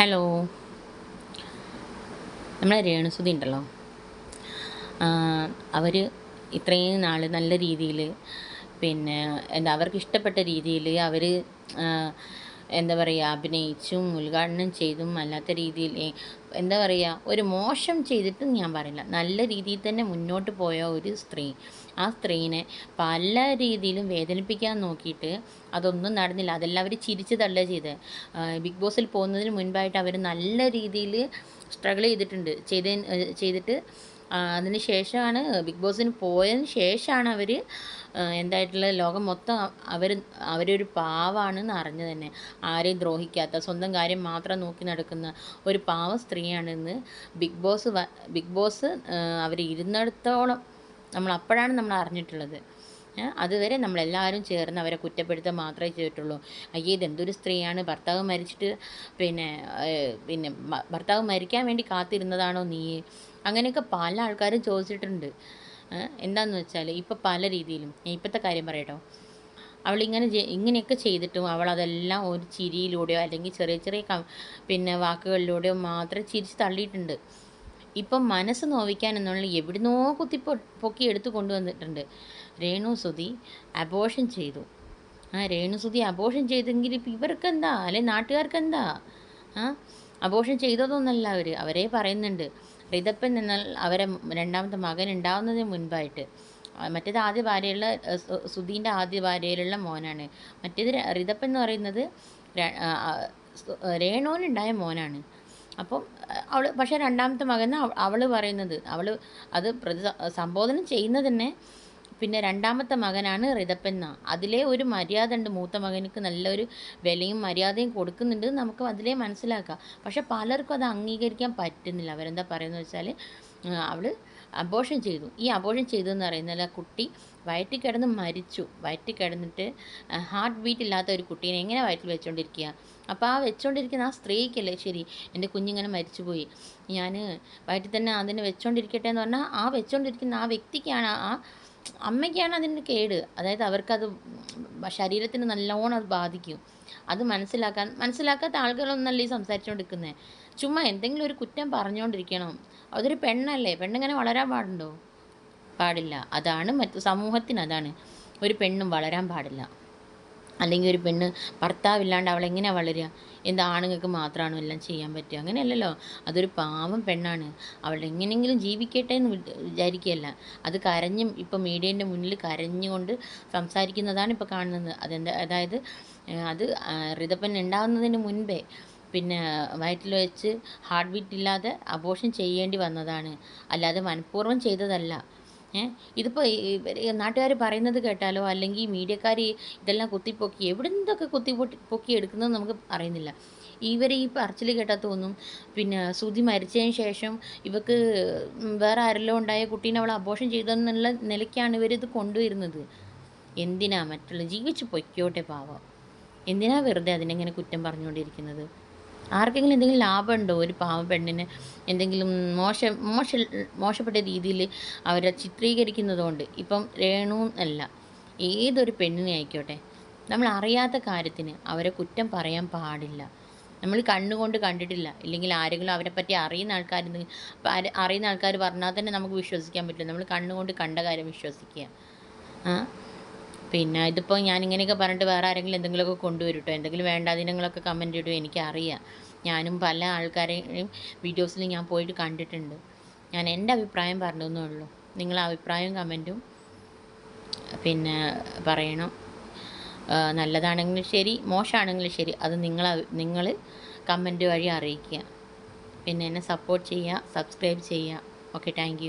Hello. നമ്മളെ രേണുസുതി ഉണ്ടല്ലോ. അവർ ഇത്രയും നാൾ നല്ല രീതിയിൽ പിന്നെ എന്താ അവർക്ക് ഇഷ്ടപ്പെട്ട രീതിയിൽ അവർ എന്താ പറയുക അഭിനയിച്ചും ഉദ്ഘാടനം ചെയ്തും അല്ലാത്ത രീതിയിൽ എന്താ പറയുക ഒരു മോശം ചെയ്തിട്ടും ഞാൻ പറയില്ല. നല്ല രീതിയിൽ തന്നെ മുന്നോട്ട് പോയ ഒരു സ്ത്രീ. ആ സ്ത്രീനെ പല രീതിയിലും വേദനിപ്പിക്കാൻ നോക്കിയിട്ട് അതൊന്നും നടന്നില്ല. അതെല്ലാം അവർ ചിരിച്ച് തള്ളുക ചെയ്ത് ബിഗ് ബോസിൽ പോകുന്നതിന് മുൻപായിട്ട് അവർ നല്ല രീതിയിൽ സ്ട്രഗിൾ ചെയ്തിട്ടുണ്ട്. ചെയ്ത ചെയ്തിട്ട് അതിന് ശേഷമാണ് ബിഗ് ബോസിന് പോയതിന് ശേഷമാണ് അവർ എന്തായിട്ടുള്ള ലോകം മൊത്തം അവർ അവരൊരു പാവാണെന്ന് അറിഞ്ഞു തന്നെ. ആരെയും ദ്രോഹിക്കാത്ത സ്വന്തം കാര്യം മാത്രം നോക്കി നടക്കുന്ന ഒരു പാവ സ്ത്രീയാണെന്ന് ബിഗ് ബോസ് ബിഗ് ബോസ് അവർ ഇരുന്നിടത്തോളം നമ്മൾ അപ്പോഴാണ് നമ്മൾ അറിഞ്ഞിട്ടുള്ളത്. അതുവരെ നമ്മളെല്ലാവരും ചേർന്ന് അവരെ കുറ്റപ്പെടുത്തുക മാത്രമേ ചെയ്തിട്ടുള്ളൂ. അയ്യേ ഇതെന്തൊരു സ്ത്രീയാണ്? ഭർത്താവ് മരിച്ചിട്ട് പിന്നെ പിന്നെ ഭർത്താവ് മരിക്കാൻ വേണ്ടി കാത്തിരുന്നതാണോ നീ? അങ്ങനെയൊക്കെ പല ആൾക്കാരും ചോദിച്ചിട്ടുണ്ട്. എന്താണെന്ന് വെച്ചാൽ ഇപ്പോൾ പല രീതിയിലും ഇപ്പോഴത്തെ കാര്യം പറയട്ടോ. അവൾ ഇങ്ങനെ ഇങ്ങനെയൊക്കെ ചെയ്തിട്ടും അവൾ അതെല്ലാം ഒരു ചിരിയിലൂടെയോ അല്ലെങ്കിൽ ചെറിയ ചെറിയ പിന്നെ വാക്കുകളിലൂടെയോ മാത്രം ചിരിച്ച് തള്ളിയിട്ടുണ്ട്. ഇപ്പം മനസ്സ് നോവിക്കാൻ എന്നുള്ള എവിടുന്നോ കുത്തി പൊക്കി എടുത്തു കൊണ്ടുവന്നിട്ടുണ്ട്. രേണു സുതി അബോഷൻ ചെയ്തു. ആ രേണു സുതി അബോഷൻ ചെയ്തെങ്കിൽ ഇപ്പം ഇവർക്ക് എന്താ അല്ലെ നാട്ടുകാർക്ക് എന്താ ആ അബോഷൻ ചെയ്തതൊന്നല്ല അവർ അവരെ പറയുന്നുണ്ട്. റിതപ്പൻ എന്നാൽ അവരെ രണ്ടാമത്തെ മകൻ ഉണ്ടാവുന്നതിന് മുൻപായിട്ട് മറ്റേത് ആദ്യ ഭാര്യയുള്ള സുധീന്റെ ആദ്യ ഭാര്യയിലുള്ള മോനാണ്. മറ്റേത് റിതപ്പൻ എന്ന് പറയുന്നത് രേണുവിനുണ്ടായ മോനാണ്. അപ്പം അവൾ പക്ഷേ രണ്ടാമത്തെ മകൻ അവൾ പറയുന്നത് അവൾ അത് പ്രതി സംബോധന ചെയ്യുന്നത് തന്നെ പിന്നെ രണ്ടാമത്തെ മകനാണ് റിതപ്പെന്ന അതിലെ ഒരു മര്യാദ ഉണ്ട്. മൂത്ത മകനക്ക് നല്ലൊരു വിലയും മര്യാദയും കൊടുക്കുന്നുണ്ട് നമുക്ക് അതിലേ മനസ്സിലാക്കാം. പക്ഷെ പലർക്കും അത് അംഗീകരിക്കാൻ പറ്റുന്നില്ല. അവരെന്താ പറയുന്നത് വെച്ചാൽ അവൾ അബോഷൻ ചെയ്തു. ഈ അബോഷൻ ചെയ്തു എന്ന് പറയുന്നത് കുട്ടി വയറ്റിൽ കിടന്ന് മരിച്ചു. വയറ്റിൽ കിടന്നിട്ട് ഹാർട്ട് ബീറ്റ് ഇല്ലാത്ത ഒരു കുട്ടീനെ എങ്ങനെ വയറ്റിൽ വെച്ചുകൊണ്ടിരിക്കുക അപ്പോൾ ആ വെച്ചുകൊണ്ടിരിക്കുന്ന ആ സ്ത്രീക്കല്ലേ ശരി എന്റെ കുഞ്ഞിങ്ങനെ മരിച്ചുപോയി. ഞാൻ വയറ്റിൽ തന്നെ അതിനെ വെച്ചുകൊണ്ടിരിക്കട്ടെ എന്ന് പറഞ്ഞാൽ ആ വെച്ചുകൊണ്ടിരിക്കുന്ന ആ വ്യക്തിക്കാണ് ആ അമ്മയ്ക്കാണ് അതിന്റെ കേട്. അതായത് അവർക്കത് ശരീരത്തിന് നല്ലോണം അത് ബാധിക്കും. അത് മനസ്സിലാക്കാൻ മനസ്സിലാക്കാത്ത ആളുകളൊന്നല്ല ഈ സംസാരിച്ചുകൊണ്ടിരിക്കുന്നത് ചുമ്മാ എന്തെങ്കിലും ഒരു കുറ്റം പറഞ്ഞുകൊണ്ടിരിക്കണം അതൊരു പെണ്ണല്ലേ? പെണ്ണിങ്ങനെ വളരാൻ പാടുണ്ടോ? പാടില്ല. അതാണ് മറ്റു സമൂഹത്തിന് അതാണ്. ഒരു പെണ്ണും വളരാൻ പാടില്ല. അല്ലെങ്കിൽ ഒരു പെണ്ണ് ഭർത്താവില്ലാണ്ട് അവൾ എങ്ങനെ വളരുക? എന്താ ആണുങ്ങൾക്ക് മാത്രമാണോ എല്ലാം ചെയ്യാൻ പറ്റുക? അങ്ങനെയല്ലല്ലോ. അതൊരു പാവം പെണ്ണാണ്. അവൾ എങ്ങനെയെങ്കിലും ജീവിക്കട്ടെ എന്ന് വിചാരിക്കുകയല്ല. അത് കരഞ്ഞും ഇപ്പം മീഡിയേന്റെ മുന്നിൽ കരഞ്ഞുകൊണ്ട് സംസാരിക്കുന്നതാണ് ഇപ്പോൾ കാണുന്നത്. അതെന്താ അതായത് അത് ഋതപ്പൻ ഉണ്ടാകുന്നതിന് മുൻപേ പിന്നെ വയറ്റിൽ വെച്ച് ഹാർട്ട് ബീറ്റ് ഇല്ലാതെ അബോഷൻ ചെയ്യേണ്ടി വന്നതാണ്. അല്ലാതെ മനഃപൂർവം ചെയ്തതല്ല. ഇതിപ്പോൾ നാട്ടുകാർ പറയുന്നത് കേട്ടാലോ? അല്ലെങ്കിൽ മീഡിയക്കാർ ഇതെല്ലാം കുത്തിപ്പൊക്കി എവിടെ നിന്നൊക്കെ കുത്തി പൊക്കി എടുക്കുന്നത് നമുക്ക് അറിയുന്നില്ല. ഇവർ ഈ പറച്ചിൽ കേട്ടാൽ തോന്നും. പിന്നെ സുധി മരിച്ചതിന് ശേഷം ഇവക്ക് വേറെ ആരെല്ലാം ഉണ്ടായ കുട്ടീനെ അവൾ അബോഷം ചെയ്തെന്നുള്ള നിലയ്ക്കാണ് ഇവരിത് കൊണ്ടുവരുന്നത്. എന്തിനാ മറ്റുള്ള ജീവിച്ച് പൊയ്ക്കോട്ടെ പാവം. എന്തിനാ വെറുതെ അതിനെങ്ങനെ കുറ്റം പറഞ്ഞുകൊണ്ടിരിക്കുന്നത്? ആർക്കെങ്കിലും എന്തെങ്കിലും ലാഭമുണ്ടോ? ഒരു പാവ പെണ്ണിന് എന്തെങ്കിലും മോശ മോശ മോശപ്പെട്ട രീതിയിൽ അവരെ ചിത്രീകരിക്കുന്നതുകൊണ്ട്. ഇപ്പം രേണു അല്ല ഏതൊരു പെണ്ണിനെ ആയിക്കോട്ടെ നമ്മൾ അറിയാത്ത കാര്യത്തിന് അവരെ കുറ്റം പറയാൻ പാടില്ല. നമ്മൾ കണ്ണുകൊണ്ട് കണ്ടിട്ടില്ല. ഇല്ലെങ്കിൽ ആരെങ്കിലും അവരെ പറ്റി അറിയുന്ന ആൾക്കാർ അറിയുന്ന ആൾക്കാർ പറഞ്ഞാൽ തന്നെ നമുക്ക് വിശ്വസിക്കാൻ പറ്റില്ല. നമ്മൾ കണ്ണുകൊണ്ട് കണ്ട കാര്യം വിശ്വസിക്കുക. പിന്നെ ഇതിപ്പോൾ ഞാനിങ്ങനെയൊക്കെ പറഞ്ഞിട്ട് വേറെ ആരെങ്കിലും എന്തെങ്കിലുമൊക്കെ കൊണ്ടുവരും കേട്ടോ എന്തെങ്കിലും വേണ്ടാതിനങ്ങളൊക്കെ കമന്റ് ഇടും എനിക്കറിയാം. ഞാനും പല ആൾക്കാരെയും വീഡിയോസിൽ ഞാൻ പോയിട്ട് കണ്ടിട്ടുണ്ട്. ഞാൻ എന്റെ അഭിപ്രായം പറഞ്ഞതെന്നേ ഉള്ളൂ. നിങ്ങളെ അഭിപ്രായവും കമന്റും പിന്നെ പറയണം. നല്ലതാണെങ്കിലും ശരി മോശമാണെങ്കിലും ശരി. അത് നിങ്ങൾ നിങ്ങൾ കമന്റ് വഴി അറിയിക്കുക. പിന്നെ എന്നെ സപ്പോർട്ട് ചെയ്യുക സബ്സ്ക്രൈബ് ചെയ്യുക. Okay thank